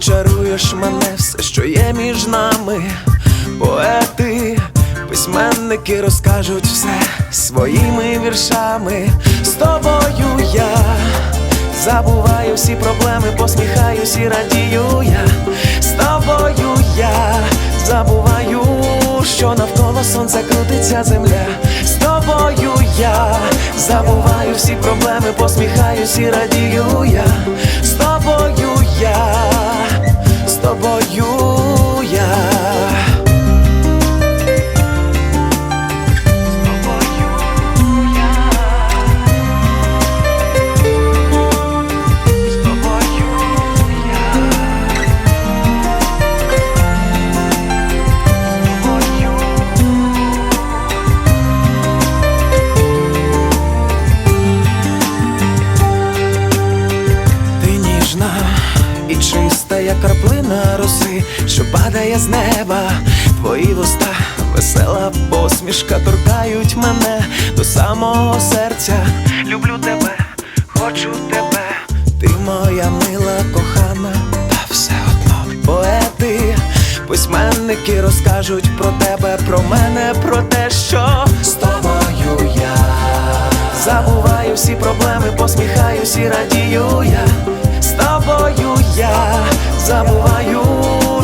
чаруєш мене, все, що є між нами. Поети, письменники розкажуть все своїми віршами. З тобою я забуваю всі проблеми, посміхаюсь і радію я. З тобою я забуваю, що навколо сонця крутиться земля. З тобою я забуваю всі проблеми, посміхаюсь і радію я. Ніжна і чиста, як краплина роси, що падає з неба. Твої вуста, весела посмішка торкають мене до самого серця. Люблю тебе, хочу тебе, ти моя мила кохана, та все одно поети, письменники розкажуть про тебе, про мене, про те, що з тобою я. Забуваю всі проблеми, посміхаюсь і радію забуваю,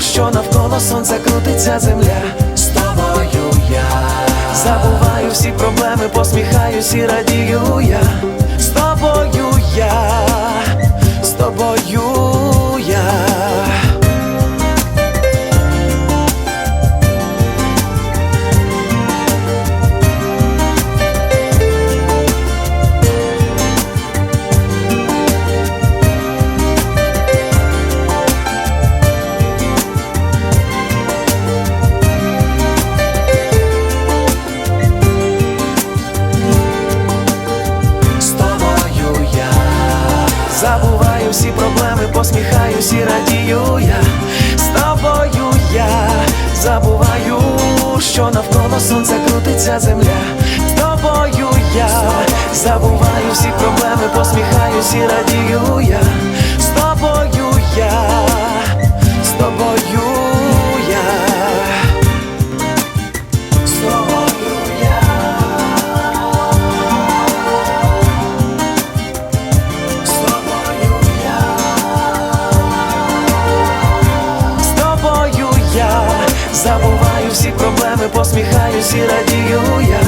що навколо сонця крутиться земля. З тобою я забуваю всі проблеми, посміхаюсь і радію я проблеми, посміхаюсь і радію я з тобою я забуваю, що навколо сонця крутиться земля. З тобою я забуваю всі проблеми, посміхаюсь і радію я посміхаюсь і радію я.